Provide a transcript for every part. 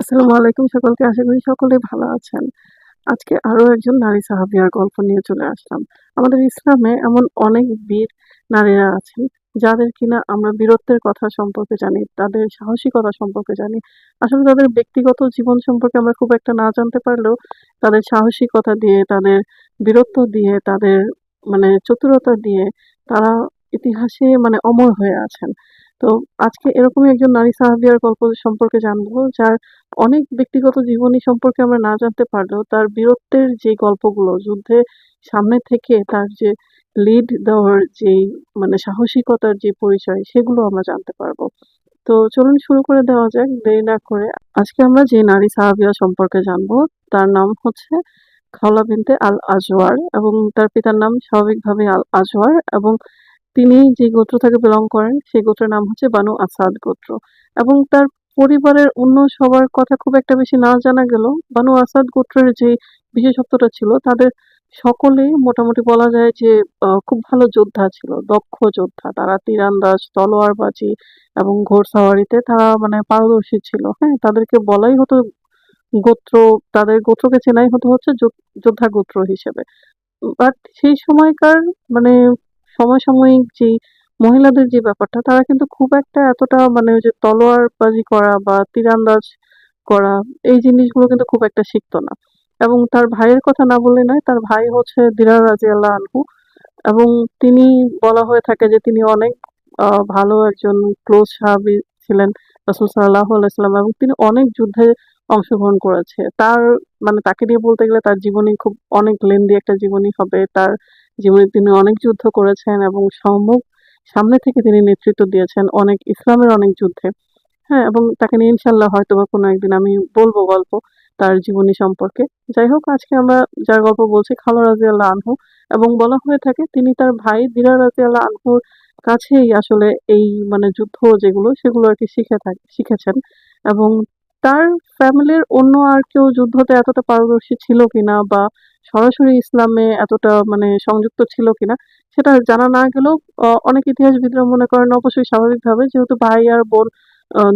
আসসালামু আলাইকুম সকলকে আশা করি সকলেই ভালো আছেন। আজকে আরও একজন নারী সাহাবিয়ার গল্প নিয়ে চলে আসলাম। আমাদের ইসলামে এমন অনেক বীর নারীরা আছেন যাদের কিনা আমরা বীরত্বের কথা সম্পর্কে জানি, তাদের সাহসিকতা সম্পর্কে জানি। আসলে তাদের ব্যক্তিগত জীবন সম্পর্কে আমরা খুব একটা না জানতে পারলেও তাদের সাহসিকতা দিয়ে, তাদের বীরত্ব দিয়ে, তাদের মানে চতুরতা দিয়ে তারা ইতিহাসে মানে অমর হয়ে আছেন। তো আজকে এরকমই একজন নারী সাহাবিয়ার গল্প সম্পর্কে জানব, যার অনেক ব্যক্তিগত জীবনী সম্পর্কে আমরা না জানতে পারলেও তার বীরত্বের যে গল্পগুলো, যুদ্ধে সামনে থেকে তার যে লিড দেওয়ার যে মানে সাহসিকতার যে পরিচয়, সেগুলো আমরা জানতে পারব। তো চলুন শুরু করে দেওয়া যাক, দেরি না করে। আজকে আমরা যে নারী সাহাবিয়া সম্পর্কে জানব, তার নাম হচ্ছে খাওলা বিনতে আল আজওয়ার এবং তার পিতার নাম স্বাভাবিকভাবে আল আজওয়ার এবং তিনি যে গোত্র থেকে বিলং করেন, সেই গোত্রের নাম হচ্ছে বানু আসাদ গোত্র। এবং তার পরিবারের অন্য সবার কথা খুব একটা বেশি না জানা গেলেও বানু আসাদ গোত্রের যে বিশেষত্বটা ছিল, তাদের সকলেই মোটামুটি বলা যায় যে খুব ভালো যোদ্ধা ছিল, দক্ষ যোদ্ধা। তারা তীরন্দাজ তলোয়ারবাজি এবং ঘোড়সাওয়ারিতে তারা মানে পারদর্শী ছিল। হ্যাঁ তাদেরকে বলাই হতো গোত্র, তাদের গোত্রকে চেনাই হতো হচ্ছে যোদ্ধা গোত্র হিসেবে। বাট সেই সময়কার মানে সমসাময়িক যে মহিলাদের যে ব্যাপারটা, তারা কিন্তু খুব একটা এতটা মানে ওই যে তলোয়ারবাজি করা বা তীরন্দাজ করা, এই জিনিসগুলো কিন্তু খুব একটা শিখতো না। এবং তার ভাইয়ের কথা না বললে নয়, তার ভাই হচ্ছে দিরার রাজিয়াল্লাহ আনহু এবং তিনি বলা হয়ে থাকে যে তিনি অনেক ভালো একজন ক্লোজ সাহাবী ছিলেন রাসূল সাল্লাল্লাহু আলাইহি সাল্লাম এবং তিনি অনেক যুদ্ধে অংশগ্রহণ করেছে। তার মানে তাকে নিয়ে বলতে গেলে তার জীবনী খুব অনেক লেন্দি একটা জীবনী হবে। তার জীবনে তিনি অনেক যুদ্ধ করেছেন এবং সম্মুখ সামনে থেকে তিনি নেতৃত্ব দিয়েছেন অনেক ইসলামের অনেক যুদ্ধে। হ্যাঁ এবং তাকে নিয়ে ইনশাল্লাহ হয়তো বা কোনো একদিন আমি বলব গল্প তার জীবনী সম্পর্কে। যাই হোক, আজকে আমরা যার গল্প বলছি খালা রাজিয়াল্লাহ আনহু এবং বলা হয়ে থাকে তিনি তার ভাই দিরা রাজিয়াল্লাহ আনহুর কাছেই আসলে এই মানে যুদ্ধ যেগুলো, সেগুলো আর কি শিখে থাকে, শিখেছেন। এবং তার ফ্যামিলির অন্য আর কেউ যুদ্ধতে এতটা পারদর্শী ছিল কিনা বা সরাসরি ইসলামে এতটা মানে সংযুক্ত ছিল কিনা, সেটা জানা না গেলেও অনেক ইতিহাসবিদরা মনে করেন অবশ্যই স্বাভাবিকভাবে, যেহেতু ভাই আর বোন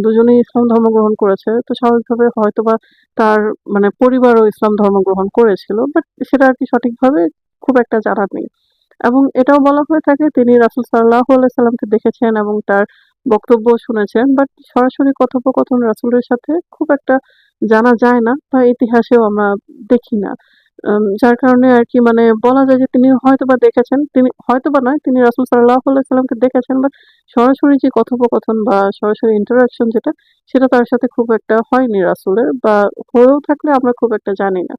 দুজনেই ইসলাম ধর্ম গ্রহণ করেছে, তো স্বাভাবিকভাবে হয়তোবা তার মানে পরিবারও ইসলাম ধর্ম গ্রহণ করেছিল, বাট সেটা আর কি সঠিকভাবে খুব একটা জানা নেই। এবং এটাও বলা হয়ে থাকে, তিনি রাসুল আলাইহি সাল্লামকে দেখেছেন এবং তার বক্তব্য শুনেছেন, বাট সরাসরি কথোপকথন রাসুলের সাথে খুব একটা জানা যায় না বা ইতিহাসেও আমরা দেখি না। যার কারণে আর কি মানে বলা যায় যে তিনি হয়তোবা দেখেছেন, তিনি হয়তোবা নয়, তিনি রাসূল সাল্লামকে দেখেছেন বাট সরাসরি যে কথোপকথন বা সরাসরি ইন্টারাকশন যেটা, সেটা তার সাথে খুব একটা হয়নি রাসূলের, বা হয়েও থাকলে আমরা খুব একটা জানি না।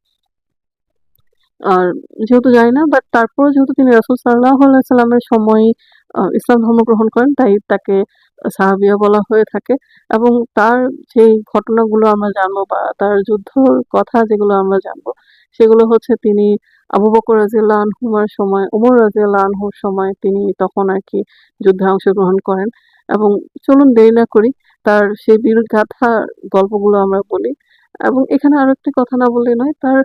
আর যেহেতু জানি না বাট তারপরেও যেহেতু তিনি রাসূল সাল্লাল্লাহু আলাইহি সাল্লামের সময়ই আ ইসলাম ধর্ম গ্রহণ করেন, তাই তাকে সাহাবিয়া বলা হয়ে থাকে। এবং তার যেই ঘটনাগুলো আমরা জানব বা তার যুদ্ধর কথা যেগুলো আমরা জানব, সেগুলো হচ্ছে তিনি আবু বকর রাদিয়াল্লাহু আনহুমার সময় ওমর রাদিয়াল্লাহু আনহুর সময় তিনি তখন আরকি যুদ্ধে অংশগ্রহণ করেন। এবং চলুন দেরি না করি, তার সেই বীর গাথার গল্পগুলো আমরা বলি। এবং এখানে আরও আরেকটি কথা না বললে নয়, তার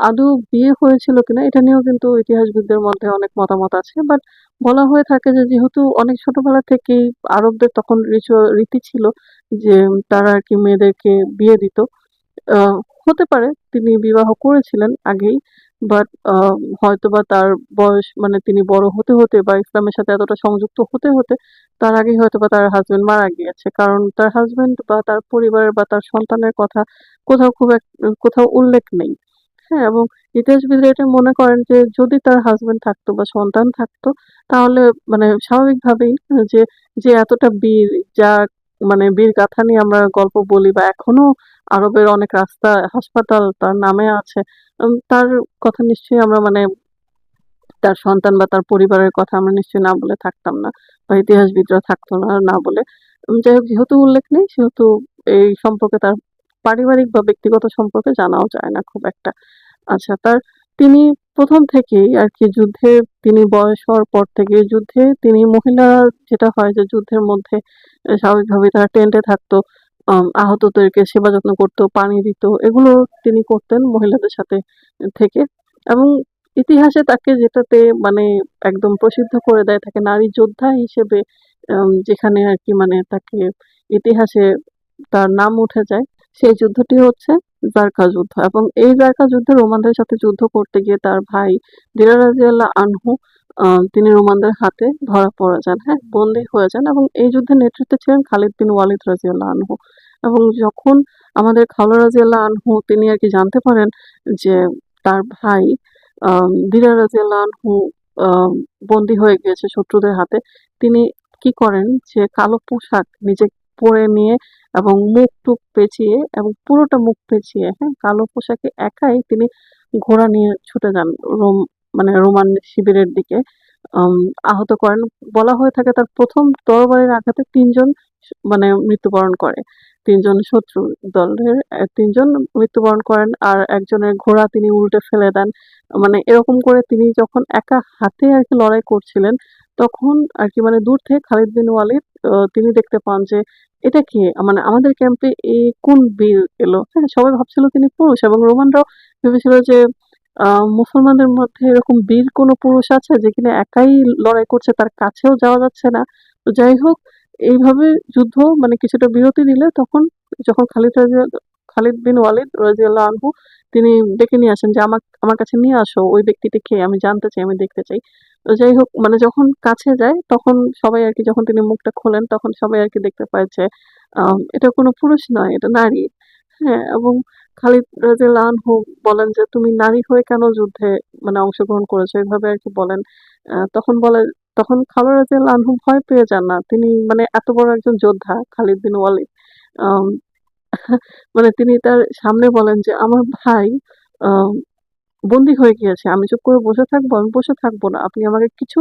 আদৌ বিয়ে হয়েছিল কিনা এটা নিয়েও কিন্তু ইতিহাসবিদদের মধ্যে অনেক মতামত আছে। বাট বলা হয়ে থাকে যে যেহেতু অনেক ছোটবেলা থেকেই আরবদের তখন রীতি ছিল যে তারা আর কি মেয়েদেরকে বিয়ে দিত। হতে পারে তিনি বিবাহ করেছিলেন আগেই। বাট আ হয়তোবা তার বয়স মানে তিনি বড় হতে, হতে বা ইসলামের সাথে এতটা সংযুক্ত হতে, হতে তার আগেই হয়তোবা তার হাসব্যান্ড মারা গিয়েছে। কারণ তার হাসব্যান্ড বা তার পরিবারের বা তার সন্তানের কথা কোথাও খুব এক কোথাও উল্লেখ নেই। হ্যাঁ, এবং ইতিহাসবিদরা এটা মনে করেন যে যদি তার হাসব্যান্ড থাকতো বা সন্তান থাকতো তাহলে মানে স্বাভাবিকভাবেই যে, যে এতটা বীর যা মানে বীর গাথা নিয়ে আমরা গল্প বলি বা এখনও আরবের অনেক রাস্তা, হাসপাতাল তার নামে আছে। তার কথা নিশ্চয়ই আমরা মানে তার সন্তান বা তার পরিবারের কথা আমরা নিশ্চয়ই না বলে থাকতাম না। বা ইতিহাসবিদরা থাকতো না, না বলে। যাই হোক যেহেতু উল্লেখ নেই সেহেতু এই সম্পর্কে তার পারিবারিক বা ব্যক্তিগত সম্পর্কে জানাও যায় না খুব একটা। আচ্ছা তার তিনি ১ম থেকেই আর কি যুদ্ধে তিনি বয়স হওয়ার পর থেকে যুদ্ধে তিনি মহিলা যেটা হয় যে যুদ্ধের মধ্যে স্বাভাবিকভাবে তারা টেন্টে থাকতো। আহতদেরকে সেবা যত্ন করতো, পানি দিত। এগুলো তিনি করতেন মহিলাদের সাথে থেকে এবং ইতিহাসে তাকে যেটাতে মানে একদম প্রসিদ্ধ করে দেয় তাকে নারী যোদ্ধা হিসেবে যেখানে আর কি মানে তাকে ইতিহাসে তার নাম উঠে যায় সেই যুদ্ধটি হচ্ছে জারকা যুদ্ধ এবং এই জারকা যুদ্ধে রোমানদের সাথে যুদ্ধ করতে গিয়ে তার ভাই দিরার রাদিয়াল্লাহু আনহু তিনি রোমানদের হাতে ধরা পড়ে যান হ্যাঁ বন্দী হয়ে যান এবং এই যুদ্ধের নেতৃত্বে ছিলেন খালিদ বিন ওয়ালিদ রাজিয়াল্লাহু আনহু এবং যখন আমাদের খাওলা রাজিয়াল্লাহু আনহু, তিনি আর কি জানতে পারেন যে তার ভাই দিরার রাজিয়াল্লাহু আনহু বন্দী হয়ে গিয়েছে শত্রুদের হাতে, তিনি কি করেন যে কালো পোশাক নিজে পরে নিয়ে এবং মুখ টুক পেঁচিয়ে এবং পুরোটা মুখ পেঁচিয়ে হ্যাঁ কালো পোশাকে একাই তিনি ঘোড়া নিয়ে ছুটে যান রোম মানে রোমান শিবিরের দিকে আহত করেন। বলা হয়ে থাকে তার প্রথম তরবারির আঘাতে তিনজন মানে মৃত্যুবরণ করে। তিনজন শত্রু দলের তিনজন মৃত্যুবরণ করেন আর একজনের ঘোড়া তিনি উল্টে ফেলে দেন। মানে এরকম করে তিনি যখন একা হাতে আর কি লড়াই করছিলেন তখন আর কি মানে দূর থেকে খালিদ বিন ওয়ালিদ তিনি দেখতে পান যে এটা কে? মানে আমাদের ক্যাম্পে এই কোন বীর এলো? হ্যাঁ সবাই ভাবছিল তিনি পুরুষ এবং রোমানরাও ভেবেছিল যে মুসলমানদের মধ্যে এরকম বীর কোনো পুরুষ আছে যে কিনা একাই লড়াই করছে, তার কাছেও যাওয়া যাচ্ছে না। তো যাই হোক, এইভাবে যুদ্ধ মানে কিছুটা বিরতি দিলে তখন যখন খালিদ খালিদ বিন ওয়ালিদ রাজিয়াল্লাহ আনহু তিনি ডেকে নিয়ে আসেন যে আমার আমার কাছে নিয়ে আসো ওই ব্যক্তিটি কে? আমি জানতে চাই আমি দেখতে চাই। তো যাই হোক মানে যখন কাছে যায় তখন সবাই আর কি যখন তিনি মুখটা খোলেন তখন সবাই আর কি দেখতে আহ, এটা কোনো পুরুষ নয় এটা নারী। হ্যাঁ এবং খালিদ রাদিয়াল্লাহু আনহু বলেন যে তুমি নারী হয়ে কেন যুদ্ধে মানে অংশগ্রহণ করেছ? এভাবে আর কি বলেন। তখন বলে তখন খালিদ রাদিয়াল্লাহু আনহু ভয় পেয়ে যান না। তিনি মানে এত বড় একজন যোদ্ধা খালিদ বিন ওয়ালিদ। মানে তিনি তার সামনে বলেন যে আমার ভাই বন্দী হয়ে গিয়েছে। আমি চুপ করে বসে থাকব আমি বসে থাকব না। আপনি আমাকে কিছু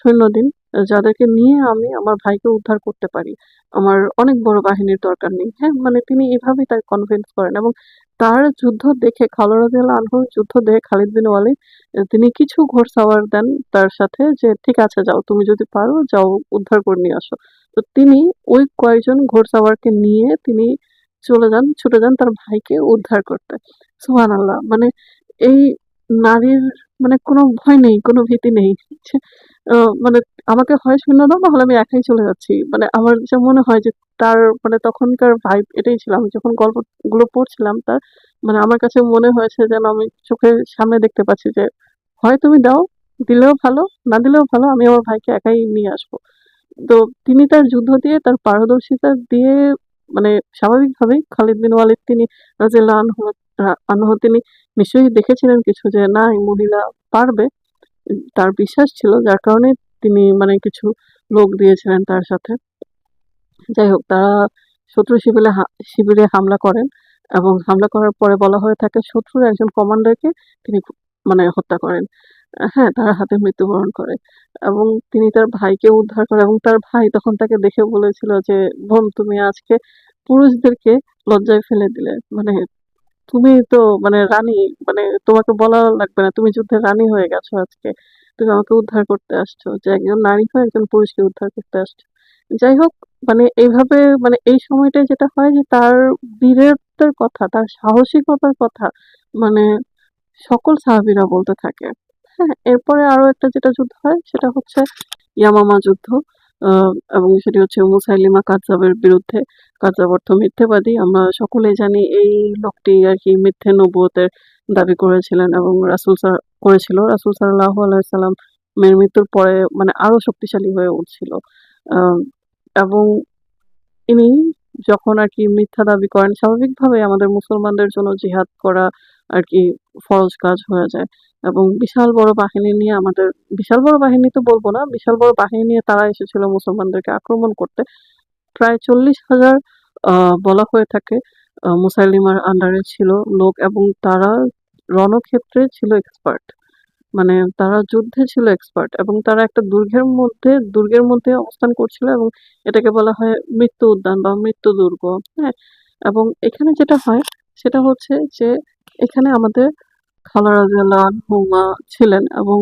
সৈন্য দিন যাদেরকে নিয়ে আমি আমার ভাইকে উদ্ধার করতে পারি। আমার অনেক বড় বাহিনীর দরকার নেই। হ্যাঁ মানে তিনি এভাবেই তাকে কনভিন্স করেন এবং তার যুদ্ধ দেখে খালরাদিয়াল আনহুর যুদ্ধ দেখে খালিদ বিন ওয়ালিদ আহ, তিনি কিছু ঘোড়সাওয়ার দেন তার সাথে যে ঠিক আছে যাও তুমি যদি পারো যাও উদ্ধার করে নিয়ে আসো। তো তিনি ওই কয়েকজন ঘোড়সাওয়ারকে নিয়ে তিনি চলে যান ছুটে যান তার ভাইকে উদ্ধার করতে সুবহানাল্লাহ মানে এই নারীর মানে কোনো ভয় নেই, কোনো ভীতি নেই। যে মানে আমাকে হয় সৈন্য দাও নাহলে আমি একাই চলে যাচ্ছি। মানে আমার যা মনে হয় যে তার মানে তখনকার ভাইব এটাই ছিল। আমি যখন গল্পগুলো পড়ছিলাম তার মানে আমার কাছে মনে হয়েছে যেন আমি চোখের সামনে দেখতে পাচ্ছি যে হয় তুমি দাও, দিলেও ভালো, না দিলেও ভালো। আমি আমার ভাইকে একাই নিয়ে আসব। তো তিনি তার যুদ্ধ দিয়ে তার পারদর্শিতা দিয়ে মানে স্বাভাবিকভাবেই খালিদ বিন ওয়ালিদ তিনি আনহু তিনি নিশ্চয়ই দেখেছিলেন কিছু যে না, এই মহিলা পারবে। তার বিশ্বাস ছিল, যার কারণে তিনি মানে কিছু লোক দিয়েছিলেন তার সাথে। যাই হোক, তারা শত্রু শিবিরে শিবিরে হামলা করেন এবং হামলা করার পরে বলা হয়ে থাকে, শত্রুর একজন কমান্ডারকে তিনি মানে হত্যা করেন। হ্যাঁ, তার হাতে মৃত্যুবরণ করে এবং তিনি তার ভাইকে উদ্ধার করে এবং তার ভাই তখন তাকে দেখে বলেছিল যে, "বোন তুমি আজকে পুরুষদেরকে লজ্জায় ফেলে দিলে। মানে তুমি তো মানে রানী মানে তোমাকে বলা লাগবে না। তুমি যুদ্ধে রানী হয়ে গেছো আজকে। তুমি আমাকে উদ্ধার করতে আসছো। যে একজন নারী হয়ে একজন পুরুষকে উদ্ধার করতে আসছো। যাই হোক মানে এইভাবে মানে এই সময়টায় যেটা হয় যে তার বীরত্বের কথা, তার সাহসিকতার কথা মানে সকল সাহাবীরা বলতে থাকে। হ্যাঁ? এরপরে আরও একটা যেটা যুদ্ধ হয়, সেটা হচ্ছে ইয়ামামা যুদ্ধ। এবং সেটি হচ্ছে মুসাইলিমা কাযযাবের বিরুদ্ধে। কাযযাব অর্থ মিথ্যেবাদী। আমরা সকলেই জানি এই লোকটি আরকি মিথ্যে নবুয়তের দাবি করেছিলেন এবং রাসূল সার করেছিল। রাসূল সাল্লাল্লাহু আলাইহি ওয়াসাল্লামের মৃত্যুর পরে মানে আরও শক্তিশালী হয়ে উঠছিল। এবং ইনি যখন আরকি মিথ্যা দাবি করেন স্বাভাবিকভাবে আমাদের মুসলমানদের জন্য জিহাদ করা আরকি ফরজ কাজ হয়ে যায় এবং বিশাল বড় বাহিনী নিয়ে আমাদের বিশাল বড় বাহিনী তো বলব না, বিশাল বড় বাহিনী নিয়ে তারা এসেছিল মুসলমানদেরকে আক্রমণ করতে। প্রায় ৪০,০০০ আ বলা হয়ে থাকে মুসাইলিমার আন্ডারে ছিল লোক এবং তারা রণক্ষেত্রে ছিল এক্সপার্ট। মানে তারা যুদ্ধে ছিল এক্সপার্ট এবং তারা একটা দুর্গের মধ্যে দুর্গের মধ্যে অবস্থান করছিল এবং এটাকে বলা হয় মৃত্যু উদ্যান বা মৃত্যু দুর্গ। হ্যাঁ? এবং এখানে যেটা হয় সেটা হচ্ছে যে এখানে আমাদের খালা রাদিয়াল্লাহু আনহুমা ছিলেন এবং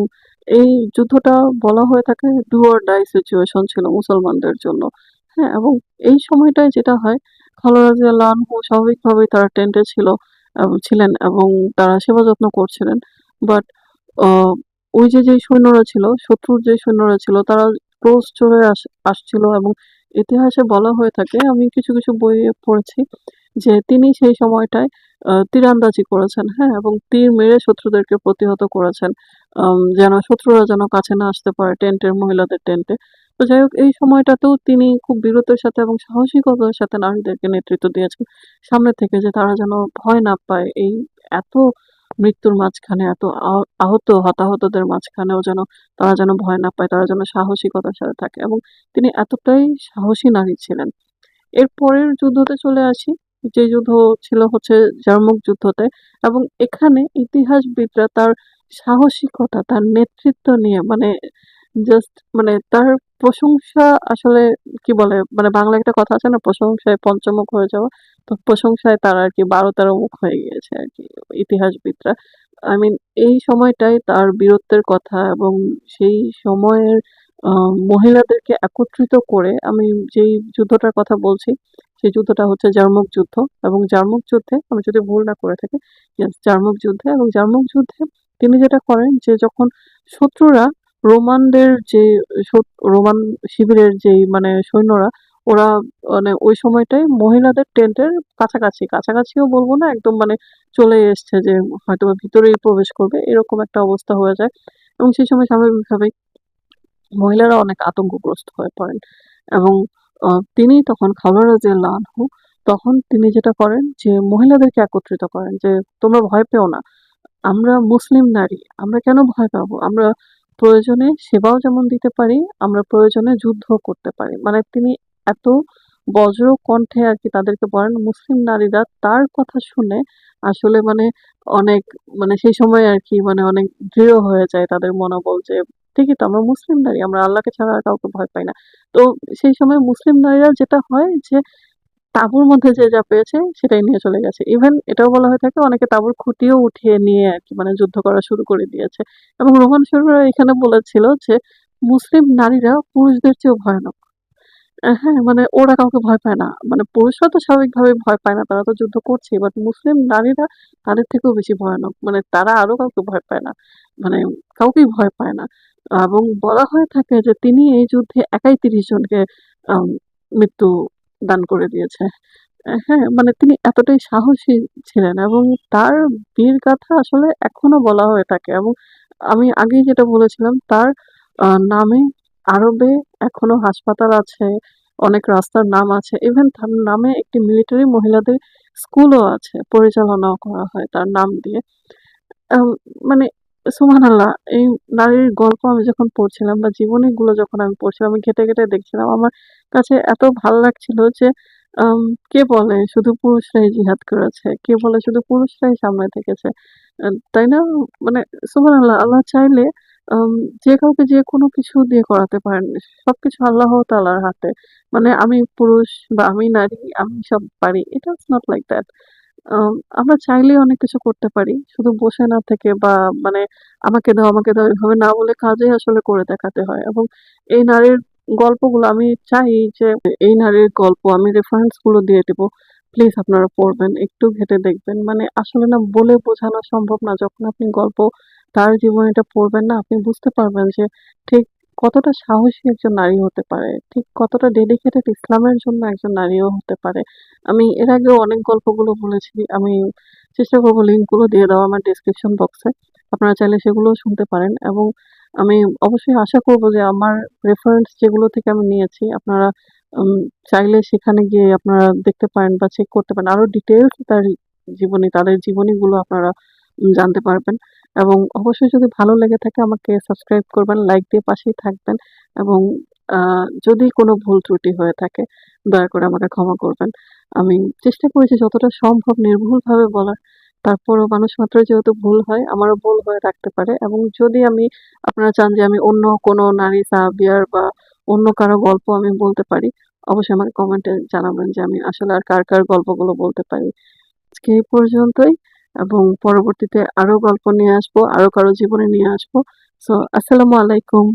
এই যুদ্ধটা বলা হয়ে থাকে ডু ডাই সিচুয়েশন ছিল মুসলমানদের জন্য। হ্যাঁ? এবং এই সময়টায় যেটা হয় খালা রাদিয়াল্লাহু আনহু স্বাভাবিকভাবেই তারা টেন্টে ছিল ছিলেন এবং তারা সেবা যত্ন করছিলেন। বাট ওই যে, যেই সৈন্যরা ছিল, শত্রুর যে সৈন্যরা ছিল তারা ক্রস চলে আস আসছিল এবং ইতিহাসে বলা হয়ে থাকে আমি কিছু, কিছু বইয়ে পড়েছি যে তিনি সেই সময়টায় তীরন্দাজি করেছেন, হ্যাঁ? এবং তীর মেরে শত্রুদেরকে প্রতিহত করেছেন। যেন শত্রুরা যেন কাছে না আসতে পারে টেন্টের মহিলাদের টেন্টে। তো যাই হোক এই সময়টাতেও তিনি খুব বীরত্বের সাথে এবং সাহসিকতার সাথে নারীদেরকে নেতৃত্ব দিয়েছেন। সামনে থেকে যে তারা যেন ভয় না পায়। এই এত মৃত্যুর মাঝখানে এত আহত হতাহতদের মাঝখানেও যেন তারা যেন ভয় না পায়, তারা যেন সাহসিকতার সাথে থাকে এবং তিনি এতটাই সাহসী নারী ছিলেন। এরপরের যুদ্ধতে চলে আসি। যে যুদ্ধ ছিল হচ্ছে জার্মুক যুদ্ধতে এবং এখানে ইতিহাসবিদরা তার সাহসিকতা, তার নেতৃত্ব নিয়ে মানে জাস্ট মানে তার প্রশংসা আসলে কি বলে? মানে বাংলায় একটা কথা আছে না? প্রশংসায় পঞ্চমুখ হয়ে যাওয়া। তো প্রশংসায় তার আরকি ১২-১৩ মুখ হয়ে গিয়েছে আর কি ইতিহাসবিদরা। আই মিন এই সময়টায় তার বীরত্বের কথা এবং সেই সময়ের মহিলাদেরকে একত্রিত করে আমি যেই যুদ্ধটার কথা বলছি, সেই যুদ্ধটা হচ্ছে জার্মুক যুদ্ধ এবং জার্মুক যুদ্ধে আমি যদি ভুল না করে থাকি, জার্মুক যুদ্ধে এবং জার্মুক যুদ্ধে তিনি যেটা করেন যে যখন শত্রুরা রোমানদের যে রোমান শিবিরের যেই মানে সৈন্যরা ওরা মানে ওই সময়টাই মহিলাদের টেন্টের কাছাকাছি, কাছাকাছিও বলব না একদম মানে চলে এসছে যে হয়তোবা ভিতরেই প্রবেশ করবে এরকম একটা অবস্থা হয়ে যায় এবং সেই সময় স্বাভাবিকভাবেই মহিলারা অনেক আতঙ্কগ্রস্ত হয়ে পড়েন এবং তিনি তখন খাবার আনহু তখন তিনি যেটা করেন যে মহিলাদেরকে একত্রিত করেন যে, "তোমরা ভয় পেও না। আমরা মুসলিম নারী। আমরা কেন ভয় পাবো? আমরা প্রয়োজনে সেবাও যেমন দিতে পারি, আমরা প্রয়োজনে যুদ্ধও করতে পারি।" মানে তিনি এত বজ্র কণ্ঠে আর কি তাদেরকে বলেন, মুসলিম নারীরা তার কথা শুনে আসলে মানে অনেক মানে সেই সময় আর কি মানে অনেক দৃঢ় হয়ে যায় তাদের মনোবল যে, "ঠিকই তো আমরা মুসলিম নারী। আমরা আল্লাহকে ছাড়া আর কাউকে ভয় পাই না।" তো সেই সময় মুসলিম নারীরা যেটা হয় যে তাঁবুর মধ্যে যে যা পেয়েছে সেটাই নিয়ে চলে গেছে। ইভেন এটাও বলা হয়ে থাকে অনেকে তাঁবুর খুঁটিও উঠিয়ে নিয়ে আরকি মানে যুদ্ধ করা শুরু করে দিয়েছে এবং রোমান সৈন্যরা এখানে বলেছিল যে, মুসলিম নারীরা পুরুষদের চেয়েও ভয়ানক। হ্যাঁ, মানে ওরা কাউকে ভয় পায় না। মানে পুরুষরা তো স্বাভাবিকভাবেই ভয় পায় না। তারা তো যুদ্ধ করছেই। বাট মুসলিম নারীরা তাদের থেকেও বেশি ভয়ানক। মানে তারা আরও কাউকে ভয় পায় না। মানে কাউকেই ভয় পায় না। এবং বলা হয়ে থাকে যে তিনি এই যুদ্ধে একাই ৩০ জনকে মৃত্যু দান করে দিয়েছে। হ্যাঁ, মানে তিনি এতটাই সাহসী ছিলেন এবং তার বীরগাথা আসলে এখনও বলা হয়ে থাকে এবং আমি আগেই যেটা বলেছিলাম তার নামে আরবে এখনও হাসপাতাল আছে, অনেক রাস্তার নাম আছে। ইভেন তার নামে একটি মিলিটারি মহিলাদের স্কুলও আছে। পরিচালনাও করা হয় তার নাম দিয়ে। আম মানে সুবহানাল্লাহ এই নারীর গল্প আমি যখন পড়ছিলাম বা জীবনীগুলো যখন আমি পড়ছিলাম, আমি ঘেঁটে, ঘেঁটে দেখছিলাম। আমার কাছে এত ভালো লাগছিল যে কে বলে শুধু পুরুষরাই জিহাদ করেছে? কে বলে শুধু পুরুষরাই সামনে থেকেছে? তাই না? মানে সুবহানাল্লাহ আল্লাহ আল্লাহ চাইলে যে কাউকে যেকোনো কিছু দিয়ে করাতে পারেন। সবকিছু আল্লাহ তাআলার হাতে। মানে আমি পুরুষ বা আমি নারী, আমি সব পারি। এটা ইটস নট লাইক দ্যাট। আম আমরা চাইলেই অনেক কিছু করতে পারি। শুধু বসে না থেকে বা মানে আমাকে দাও, আমাকে দাও এভাবে না বলে কাজেই আসলে করে দেখাতে হয় এবং এই নারীর গল্পগুলো আমি চাই যে এই নারীর গল্প আমি রেফারেন্সগুলো দিয়ে দিব। প্লিজ আপনারা পড়বেন। একটু ঘেঁটে দেখবেন। মানে আসলে না বলে বোঝানো সম্ভব না। যখন আপনি গল্প তার জীবনীটা পড়বেন না আপনি বুঝতে পারবেন যে ঠিক কতটা সাহসী একজন নারী হতে পারে। ঠিক কতটা ডেডিকেটেড ইসলামের জন্য একজন নারীও হতে পারে। আমি এর আগেও অনেক গল্পগুলো বলেছি। আমি চেষ্টা করব লিঙ্কগুলো দিয়ে দেওয়া আমার ডেসক্রিপশন বক্সে। আপনারা চাইলে সেগুলোও শুনতে পারেন এবং আমি অবশ্যই আশা করব যে আমার রেফারেন্স যেগুলো থেকে আমি নিয়েছি আপনারা চাইলে সেখানে গিয়ে আপনারা দেখতে পারেন বা চেক করতে পারেন। আরও ডিটেলস তার জীবনী, তাদের জীবনীগুলো আপনারা জানতে পারবেন এবং অবশ্যই যদি ভালো লেগে থাকে আমাকে সাবস্ক্রাইব করবেন, লাইক দিয়ে পাশেই থাকবেন এবং যদি কোনো ভুল ত্রুটি হয়ে থাকে দয়া করে আমাকে ক্ষমা করবেন। আমি চেষ্টা করেছি যতটা সম্ভব নির্ভুলভাবে বলার। তারপরও মানুষ মাত্র যেহেতু ভুল হয়, আমারও ভুল হয়ে থাকতে পারে এবং যদি আমি আপনারা চান যে আমি অন্য কোনো নারী সাহাবিয়ার বা অন্য কারও গল্প আমি বলতে পারি, অবশ্যই আমাকে কমেন্টে জানাবেন যে আমি আসলে আর কার, কার গল্পগুলো বলতে পারি। আজকে এই পর্যন্তই এবং পরবর্তীতে আরও গল্প নিয়ে আসব, আরও কারও জীবনে নিয়ে আসব। সো আসসালামু আলাইকুম।